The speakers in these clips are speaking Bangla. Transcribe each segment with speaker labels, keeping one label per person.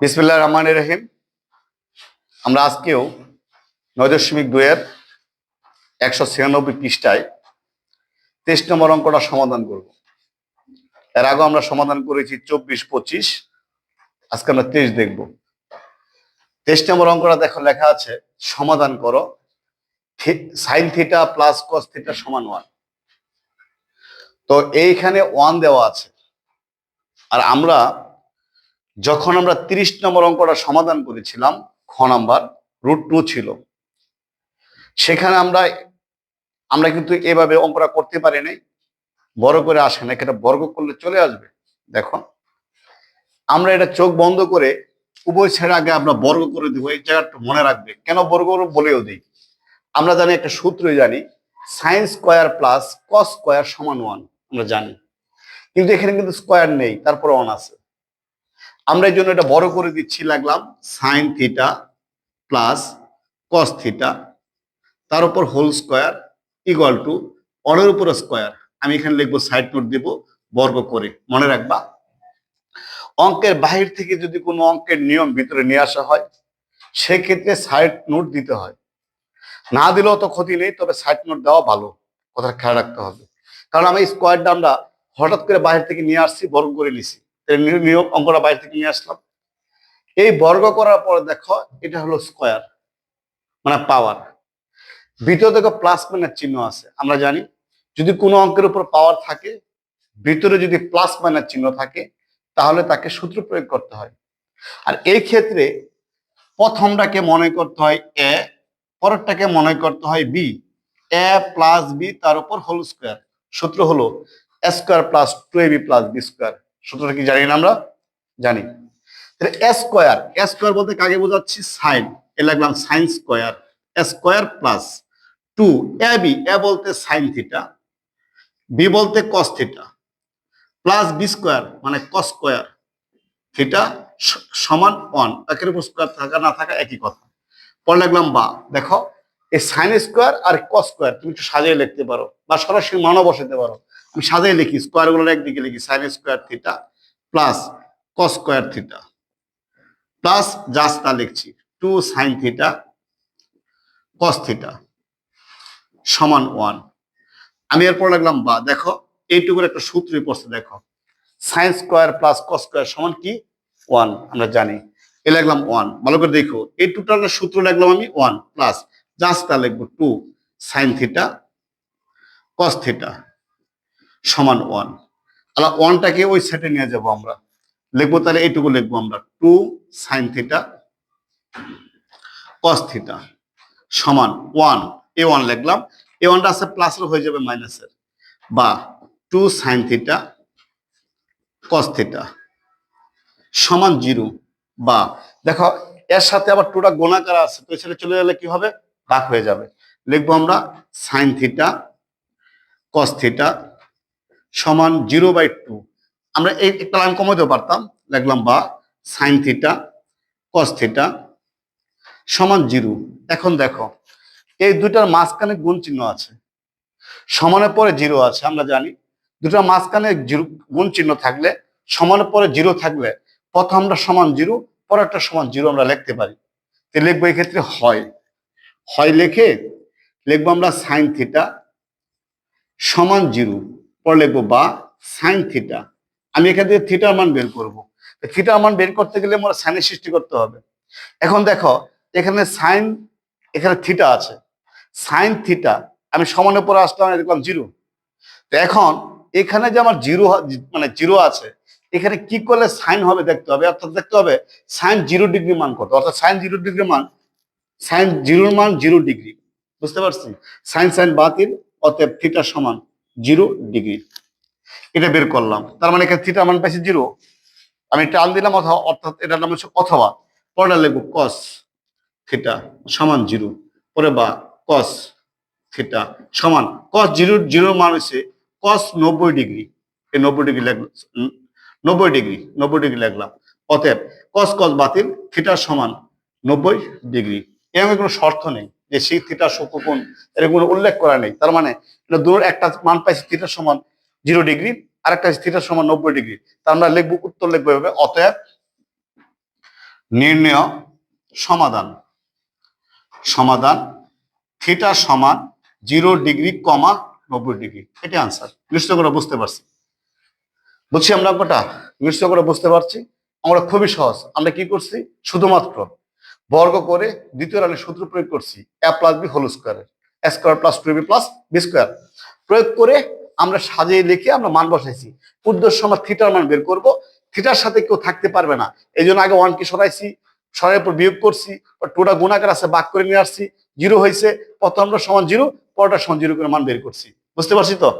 Speaker 1: বিসমিল্লাহ রহমান রহিম। আমরা আজকেও নয় দশমিক দুইয়ের একশো ছিয়ানব্বই পৃষ্ঠায় তেইশ নম্বর অঙ্কটা সমাধান করব। এর আগে আমরা সমাধান করেছি চব্বিশ পঁচিশ, আজকে আমরা তেইশ দেখব। তেইশ নম্বর অঙ্কটা দেখো লেখা আছে, সমাধান করো। Sine theta plus cos theta সমান ওয়ান তো এইখানে ওয়ান দেওয়া আছে। আর আমরা যখন আমরা তিরিশ নম্বর অঙ্কটা সমাধান করেছিলাম, খ নাম্বার, রুট টু ছিল। সেখানে আমরা আমরা কিন্তু এভাবে অঙ্কটা করতে পারি নাই। বড় করে আসে না এটা বর্গ করলে চলে আসবে। দেখো, আমরা এটা চোখ বন্ধ করে উভয় ছেড়ে আগে আমরা বর্গ করে দিব, এই জায়গাটা মনে রাখবে। কেন বর্গ বলেও দিই। আমরা জানি একটা সূত্রই জানি sine square plus cos square সমান ওয়ান আমরা জানি। কিন্তু এখানে কিন্তু স্কোয়ার নেই, তারপর ওয়ান আছে। আমরা এই জন্য এটা বড় করে দিচ্ছি, লাগলাম sine theta plus cos theta তার উপর হোল স্কোয়ার ইকুয়াল টু অনের উপর স্কোয়ার আমি এখানে লিখব সাইড নোট দেব, বর্গ করে, মনে রাখবা? অঙ্কের বাহির থেকে যদি কোনো অঙ্কের নিয়ম ভিতরে নিয়ে আসা হয়, সেক্ষেত্রে সাইড নোট দিতে হয়। না দিলেও তো ক্ষতি নেই, তবে সাইড নোট দেওয়া ভালো কথা খেয়াল রাখতে হবে। কারণ আমি স্কোয়ারটা আমরা হঠাৎ করে বাইরে থেকে নিয়ে আসছি, বর্গ করে নিছি। নিয়ম অঙ্কটা বাইরে থেকে নিয়ে আসলাম। এই বর্গ করার পর দেখো, এটা হলো স্কোয়ার মানে পাওয়ার ভিতরে দেখো প্লাস মাইনাস চিহ্ন আছে, আমরা জানি। যদি কোনো অঙ্কের উপর পাওয়ার থাকে, ভিতরে যদি প্লাস মাইনাস চিহ্ন থাকে, তাহলে তাকে সূত্র প্রয়োগ করতে হয়। আর এই ক্ষেত্রে প্রথমটাকে মনে করতে হয় এ পরেরটাকে মনে করতে হয় বি এ প্লাস বি তার উপর হোল স্কোয়ার সূত্র হলো square plus two A B plus B square সূত্রটা কি জানি না আমরা? জানি। স্কোয়ার স্কোয়ার বলতে কাকে বোঝাচ্ছি? সাইন এ লাগলাম sine square square plus two A B A বলতে সাইন থিটা বি বলতে cos theta plus B square মানে কস স্কোয়ার থিটা সমান ওয়ান একের উপর স্কোয়ার থাকা না থাকা একই কথা। পরে লাগলাম বা, দেখো, এই সাইন স্কোয়ার আর কস স্কোয়ার তুমি একটু সাজিয়ে লিখতে পারো বা সরাসরি মানও বসাতে পারো। আমি সাজিয়ে লিখি স্কোয়ারগুলো একদিকে লিখি sine square theta plus cos square theta plus just তা লিখছি two sine theta cos theta সমান ওয়ান আমি এরপর লাগলাম বা, দেখো, এইটুকুর একটা সূত্রই পড়ছে, দেখো sine square plus cos square সমান কি? ওয়ান আমরা জানি। এ লাগলাম ওয়ান ভালো করে দেখো, এই টোটালের সূত্র লাগলাম আমি ওয়ান প্লাস জাস্ট তা লিখব two sine theta cos theta সমান ওয়ান তাহলে ওয়ানটাকে ওই সেটে নিয়ে যাব আমরা। লিখব তাহলে এইটুকু লিখব আমরা। Two sine theta cos theta সমান ওয়ান এ ওয়ান লিখলাম। এ ওয়ানটা আছে প্লাসের হয়ে যাবে মাইনাসের বা two sine theta cos theta সমান জিরো বা দেখো, এর সাথে আবার টুটা গোনাকার আছে, তো সেটা চলে গেলে কি হবে? ভাগ হয়ে যাবে। লিখব আমরা সাইন থিটা কস থিটা সমান জিরো বাই টু। আমরা এই একটা লাইন কমাতেও পারতাম। লিখলাম বা সাইন থিটা কস থিটা সমান জিরো। এখন দেখো, এই দুটার মাঝখানে গুণ চিহ্ন আছে। সমানের পরে জিরো আছে, আমরা জানি। দুটার মাঝখানে জিরো গুণ চিহ্ন থাকলে সমানের পরে জিরো থাকলে প্রথম আমরা সমান জিরো, পরেরটা সমান জিরো আমরা লিখতে পারি। তো লিখব এক্ষেত্রে হয়। হয় লিখে লিখব আমরা সাইন থিটা সমান জিরো। পরে লিখব বা সাইন থিটা। আমি এখান থেকে থিটার মান বের করব। থিটার মান বের করতে গেলে আমরা সাইনের সৃষ্টি করতে হবে। এখন দেখো, এখানে সাইন, এখানে থিটা আছে। সাইন থিটা, আমি সমানের পরে আসলাম দেখলাম জিরো। তো এখন এখানে যে আমার জিরো মানে জিরো আছে, এখানে কি করলে সাইন হবে দেখতে হবে? অর্থাৎ দেখতে হবে, সাইন জিরো ডিগ্রি মান কত? অর্থাৎ সাইন জিরো ডিগ্রি মান, সাইন জিরোর মান জিরো ডিগ্রি। বুঝতে পারছি? সাইন সাইন বাতিল, অতএব থিটা সমান। Zero degree. এটা বের করলাম। তার মানে এখানে থিটা মান পাইছি জিরো। আমি টান দিলাম অথবা, অর্থাৎ এটার নাম হচ্ছে অথবা। পরে লিখব কস থিটা সমান জিরো। পরে বা কস থিটা সমান। কস জিরো, জিরোর মান হচ্ছে কস নব্বই ডিগ্রি। এই নব্বই ডিগ্রি লাগল নব্বই ডিগ্রি নব্বই ডিগ্রি লাগলাম অতএব কস কস বাতিল থিটার সমান নব্বই ডিগ্রি। এরকম কোনো শর্ত নেই। যে সেই থিটার কোণ এরকম উল্লেখ করা নেই। তার মানে দূর একটা মান পাইছি থিটার সমান জিরো ডিগ্রি, আরেকটা থিটার সমান নব্বই ডিগ্রি। তা আমরা লিখব, উত্তর লিখব এভাবে, অতএব নির্ণয় সমাধান। সমাধান থিটা সমান জিরো ডিগ্রি কমা নব্বই ডিগ্রি। এটা আনসার নিশ্চয় করে বুঝতে পারছি। বুঝছি আমরা অঙ্কটা নিশ্চয় করে বুঝতে পারছি? আমরা খুবই সহজ। আমরা কি করছি? শুধুমাত্র বর্গ করে দ্বিতীয় রানের সূত্র প্রয়োগ করছি a plus b whole square plus two b plus b square প্রয়োগ করে আমরা সাজিয়ে লিখে আমরা মান বসাইছি। উদ্দেশ্য আমরা থিটার মান বের করব। থিটার সাথে কেউ থাকতে পারবে না। এই জন্য আগে ওয়ান কি সরাইছি, সরাইয়ের পর বিয়োগ করছি টুটা গুণাকার আছে বাক করে নিয়ে আসছি জিরো হয়েছে প্রথমটা সমান জিরো পরটা সমান জিরো করে মান বের করছি। বুঝতে পারছি তো?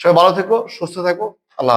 Speaker 1: সবাই ভালো থেকো, সুস্থ থাকো, আল্লাহ।